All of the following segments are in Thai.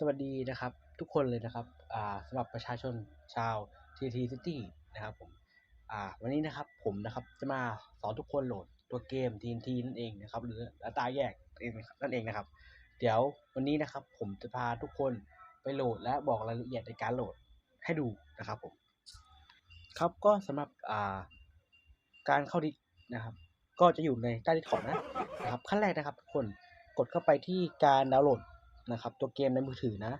สวัสดีนะครับ ทุกคนเลยนะครับสำหรับประชาชนชาว TT City นะครับผมวันนี้นะครับผมนะครับจะมาสอนทุกคนโหลดตัวเกม TNT นั่นเองนะครับ หรืออัตราแยกนั่นเองนะครับ เดี๋ยววันนี้นะครับผมจะพาทุกคนไปโหลดและบอกรายละเอียดในการโหลดให้ดูนะครับผมครับก็สำหรับการเข้าดิสนะครับ ก็จะอยู่ในใต้ดิสคอร์ดนะนะครับขั้นแรกนะครับทุกคนกดเข้าไปที่การดาวน์โหลด นะครับ ตัวเกมในมือถือนะ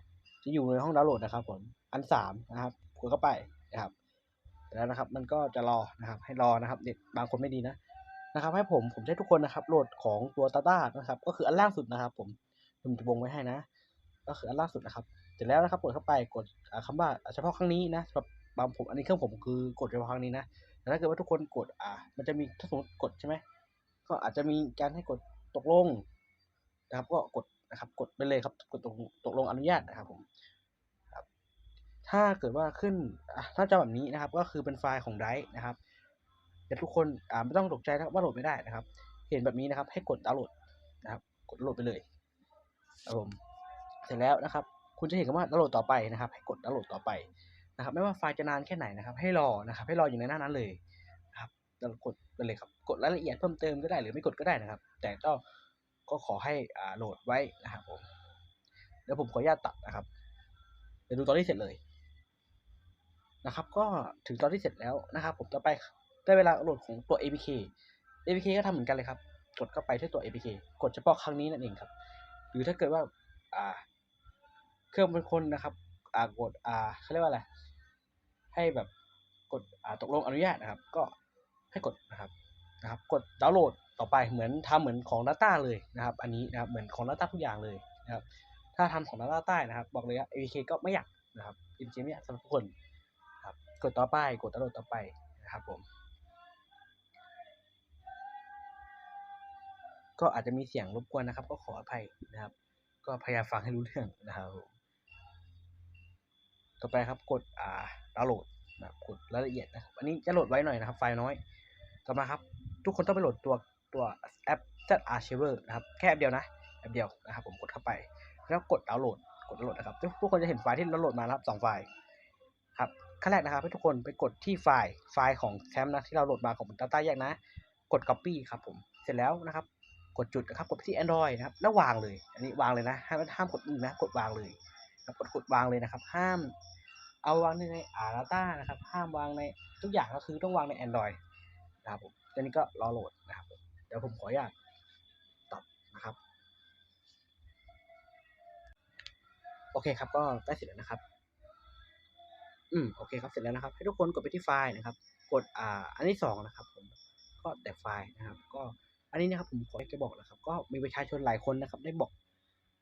จะอยู่ในห้องดาวน์โหลดนะครับผมอันสามนะครับกดเข้าไปนะครับแล้วนะครับมันก็จะรอนะครับ ให้รอนะครับเด็กบางคนไม่ดีนะนะครับ ให้ผมผมให้ทุกคนนะครับ โหลดของตัวตาต้านะครับ ก็คืออันล่างสุดนะครับ ผมผมจะวงไว้ให้นะ ก็คืออันล่างสุดนะครับเสร็จแล้วนะครับกดเข้าไปกดอ่าคำว่าเฉพาะครั้งนี้นะสำหรับบางผมอันนี้เครื่องผมคือกดเฉพาะครั้งนี้นะแต่ถ้าเกิดว่าทุกคนกดอ่า มันจะมีถ้าสมมติกดใช่ไหมก็อาจจะมีการให้กดตกลงนะครับ ก็กด นะครับ กดไปเลยครับ กดตกตกลงอนุญาตนะครับผมครับถ้าเกิดว่าขึ้นอะหน้าจอแบบนี้นะครับ ก็คือเป็นไฟล์ของไดร์นะครับแต่ทุกคนอ่าไม่ต้องตกใจนะครับว่าโหลดไม่ได้นะครับ เห็นแบบนี้นะครับ ให้กดดาวน์โหลดนะครับ กดโหลดไปเลยครับผมเสร็จแล้วนะครับ คุณจะเห็นคำว่าดาวน์โหลดต่อไปนะครับ ให้กดดาวน์โหลดต่อไปนะครับ ไม่ว่าไฟล์จะนานแค่ไหนนะครับ ให้รอนะครับ ให้รออยู่ในหน้านั้นเลยนะครับแล้วกดไปเลยครับ กดรายละเอียดเพิ่มเติมก็ได้หรือไม่กดก็ได้นะครับ แต่ก็ ก็ขอให้โหลดไว้นะครับผมเดี๋ยวผมขออนุญาตตัดนะครับเดี๋ยวดูตอนที่เสร็จเลยนะครับ ก็ถึงตอนที่เสร็จแล้วนะครับ ผมต่อไปได้เวลาโหลดของตัว APK APK ก็ทำเหมือนกันเลยครับ กดเข้าไปที่ตัว APK กดเฉพาะครั้งนี้นั่นเองครับ หรือถ้าเกิดว่าอ่าเครื่องเป็นคนนะครับอ่ากดอ่าเขาเรียกว่าอะไรให้แบบกดอ่าตกลงอนุญาตนะครับ ก็ให้กดนะครับ นะครับกดดาวน์โหลดต่อไปเหมือนทำเหมือนของ Data เลยนะครับ อันนี้นะครับเหมือนของ Data ทุกอย่างเลยนะครับ ถ้าทำของ Data ใต้นะครับ บอกเลยว่า APK ก็ไม่อยากนะครับ APK ไม่อยากสำหรับทุกคนครับกดต่อไปกดดาวน์โหลดต่อไปนะครับผมก็อาจจะมีเสียงรบกวนนะครับ ก็ขออภัยนะครับ ก็พยายามฟังให้รู้เรื่องนะครับต่อไปครับกดอ่าดาวน์โหลดนะครับกดรายละเอียดนะครับ อันนี้จะโหลดไว้หน่อยนะครับ ไฟล์น้อย ต่อมาครับ ทุกคนต้องไปโหลดตัวตัวแอป Z Archiver นะครับ แค่แอปเดียวนะ แอปเดียวนะครับ ผมกดเข้าไป แล้วกดดาวน์โหลด กดดาวน์โหลดนะครับ ทุกคนจะเห็นไฟล์ที่ดาวน์โหลดมาครับสองไฟล์ครับขั้นแรกนะครับให้ทุกคนไปกดที่ไฟล์ ไฟล์ของแคมนะที่เราโหลดมาของ Data แยกนะ กด Copy ครับผม เสร็จแล้วนะครับ กดจุดนะครับ กดไปที่ Android นะครับ แล้ววางเลย อันนี้วางเลยนะ ห้ามห้ามกดอื่นนะ กดวางเลยครับกดกดวางเลยนะครับ ห้าม เอาวางในอ่า Data นะครับ ห้ามวางในทุกอย่างก็คือต้องวางใน Android นะครับผม ตอนนี้ก็รอโหลดนะครับ เดี๋ยวผมขออนุญาตตัดนะครับ โอเคครับก็ใกล้เสร็จแล้วนะครับ อืมโอเคครับเสร็จแล้วนะครับ ให้ทุกคนกดไปที่ไฟล์นะครับ กดอ่าอันที่สองนะครับผมก็แตกไฟล์นะครับ ก็อันนี้นะครับผมขอจะบอกนะครับ ก็มีประชาชนหลายคนนะครับ ได้บอก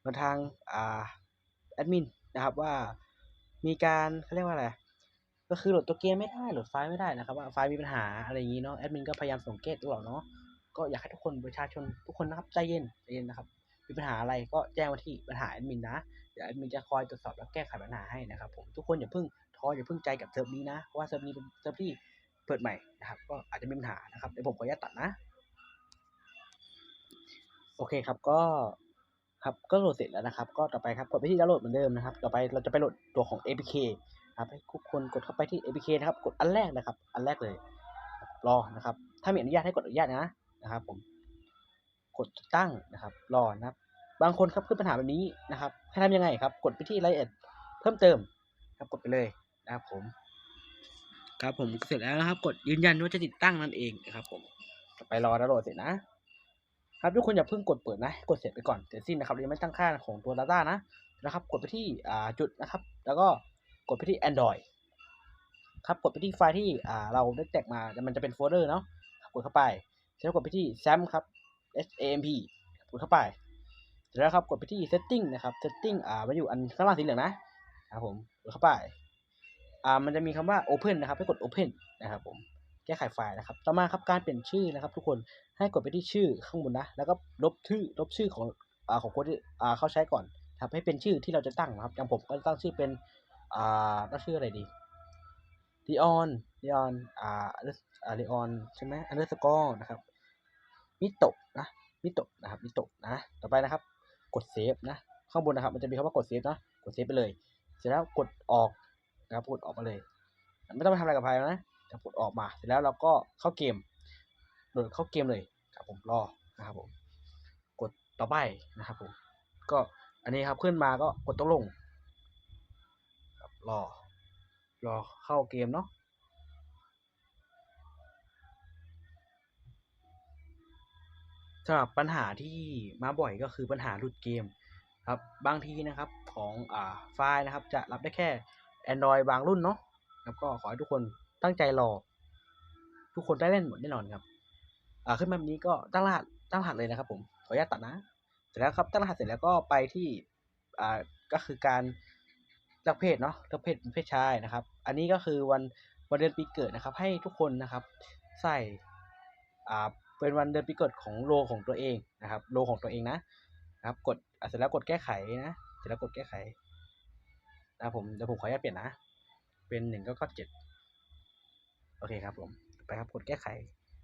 มาทางอ่าแอดมินนะครับว่ามีการเขาเรียกว่าอะไร ก็คือโหลดตัวเกมไม่ได้โหลดไฟล์ไม่ได้นะครับว่าไฟล์มีปัญหาอะไรอย่างนี้เนาะแอดมินก็พยายามส่งเกตตลอดเนาะก็อยากให้ทุกคนประชาชนทุกคนนะครับใจเย็นใจเย็นนะครับมีปัญหาอะไรก็แจ้งมาที่ปัญหาแอดมินนะเดี๋ยวแอดมินจะคอยตรวจสอบและแก้ไขปัญหาให้นะครับผมทุกคนอย่าเพิ่งท้ออย่าเพิ่งใจกับเซิร์ฟนี้นะเพราะว่าเซิร์ฟนี้เป็นเซิร์ฟที่เปิดใหม่นะครับก็อาจจะมีปัญหานะครับเดี๋ยวผมขออนุญาตตัดนะ โอเคครับก็ครับก็โหลดเสร็จแล้วนะครับ ก็ต่อไปครับกดไปที่ดาวน์โหลดเหมือนเดิมนะครับ ต่อไปเราจะไปโหลดตัวของ APK ครับให้ทุกคนกดเข้าไปที่ APK นะครับกดอันแรกนะครับ อันแรกเลย รอนะครับ ถ้ามีอนุญาตให้กดอนุญาตนะนะครับ ผม กดติดตั้งนะครับ รอนะครับ บางคนครับคือปัญหาแบบนี้นะครับให้ทำยังไงครับ กดไปที่รายละเอียดเพิ่มเติมครับกดไปเลยนะครับ ผม ครับผมเสร็จแล้วนะครับ กดยืนยันว่าจะติดตั้งนั่นเองนะครับ ผมไปรอดาวน์โหลดเสร็จนะครับทุกคนอย่าเพิ่งกดเปิดนะ กดเสร็จไปก่อนเสร็จสิ้นนะครับยังไม่ตั้งค่าของตัว Data นะนะครับ กดไปที่จุดนะครับ แล้วก็ กดไปที่ Android ครับกดไปที่ไฟล์ที่อ่าเราได้แตกมามันจะเป็นโฟลเดอร์เนาะกดเข้าไปเสร็จแล้วกดไปที่ SAM ครับ S A M P กดเข้าไปเสร็จแล้วครับกดไปที่ Setting นะครับ Setting อ่ามันอยู่อันข้างล่างสีเหลืองนะครับผมกดเข้าไปอ่ามันจะมีคำว่า Open นะครับให้กด Open นะครับผมแก้ไขไฟล์นะครับ ต่อมาครับการเปลี่ยนชื่อนะครับ ทุกคนให้กดไปที่ชื่อข้างบนนะ แล้วก็ลบชื่อลบชื่อของอ่าของคนที่อ่าเขาใช้ก่อนครับให้เป็นชื่อที่เราจะตั้งนะครับอย่างผมก็ตั้งชื่อเป็น อ่าตั้งชื่ออะไรดีลีออนลีออนอ่าอาลีออนใช่ไหมอันเดอร์สกอร์นะครับ มิโตะนะ มิโตะนะครับ มิโตะนะ ต่อไปนะครับ กดเซฟนะ ข้างบนนะครับ มันจะมีคำว่ากดเซฟนะ กดเซฟไปเลย เสร็จแล้วกดออกนะครับ กดออกมาเลย ไม่ต้องไปทำอะไรกับไฟแล้วนะจะกดออกมา เสร็จแล้วเราก็เข้าเกมโหลดเข้าเกมเลยครับผม รอ นะครับผม กดต่อไปนะครับผม ก็อันนี้ครับขึ้นมาก็กดต้องลง รอ รอเข้าเกมเนาะสำหรับปัญหาที่มาบ่อยก็คือปัญหาหลุดเกมครับบางทีนะครับของอ่าไฟล์นะครับ จะรับได้แค่ Android บางรุ่นเนาะแล้วก็ขอให้ทุกคนตั้งใจรอ ทุกคนได้เล่นหมดแน่นอนครับ อ่าขึ้นมาแบบนี้ก็ตั้งรหัสตั้งรหัสเลยนะครับผมขออนุญาตตัดนะ เสร็จแล้วครับตั้งรหัสเสร็จแล้วก็ไปที่อ่าก็คือการ เลือกเพศเนาะเลือกเพศเป็นเพศชายนะครับ อันนี้ก็คือวันวันเดือนปีเกิดนะครับ ให้ทุกคนนะครับ ใส่อ่าเป็นวันเดือนปีเกิดของโลของตัวเองนะครับ โลของตัวเองนะนะครับกดเสร็จแล้วกดแก้ไขนะเสร็จแล้วกดแก้ไขนะครับผมเดี๋ยวผมขออนุญาตเปลี่ยนนะ เป็นหนึ่งก็เจ็ดโอเคครับผมไปครับกดแก้ไข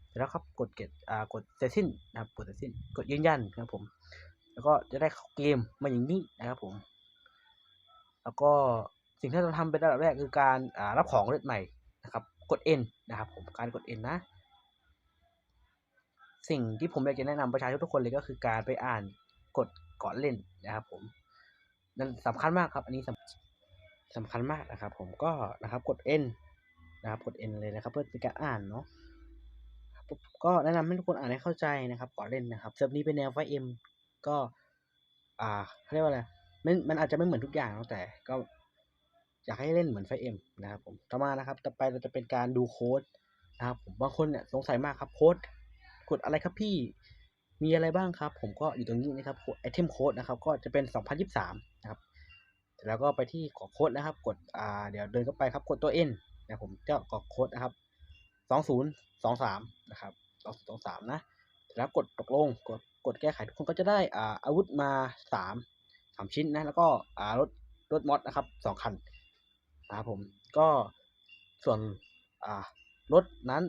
เสร็จแล้วครับกดเก็ตอ่ากดเสร็จสิ้นนะครับกดเสร็จสิ้น กดยืนยันครับผม แล้วก็จะได้เข้าเกมมาอย่างนี้นะครับผม แล้วก็สิ่งที่เราทำเป็นระดับแรกคือการรับของเล่นใหม่นะครับกด N นะครับผมการกด N นะ สิ่งที่ผมอยากจะแนะนำประชาชนทุกคนเลยก็คือการไปอ่านกฎก่อนเล่นนะครับผมนั่นสำคัญมากครับ อันนี้สำสำคัญมากนะครับ ผมก็นะครับกด N นะครับกด N เลยนะครับ เพื่อเป็นการอ่านเนาะก็แนะนำให้ทุกคนอ่านให้เข้าใจนะครับก่อนเล่นนะครับเซิร์ฟนี้เป็นแนวไฟเอ็มก็ อ่าเขาเรียกว่าอะไร มันมันอาจจะไม่เหมือนทุกอย่างแต่ก็อยากให้เล่นเหมือนไฟเอ็มนะครับผมต่อมานะครับ ต่อไปเราจะเป็นการดูโค้ดนะครับผมบางคนเนี่ยสงสัยมากครับโค้ดกดอะไรครับพี่มีอะไรบ้างครับ ผมก็อยู่ตรงนี้นะครับไอเทมโค้ดนะครับ ก็จะเป็น 2023 นะครับเสร็จแล้วก็ไปที่กรอกโค้ดนะครับ กดอ่าเดี๋ยวเดินเข้าไปครับ กดตัว N นะผมจะกรอกโค้ดนะครับ 2023 นะครับ 2023 นะเสร็จแล้วกดตกลงกดกดแก้ไขทุกคนก็จะได้อ่าอาวุธมา 3ามชิ้นนะ แล้วก็อ่ารถรถมอสนะครับสองคันนะครับผมก็ส่วนอ่ารถนั้น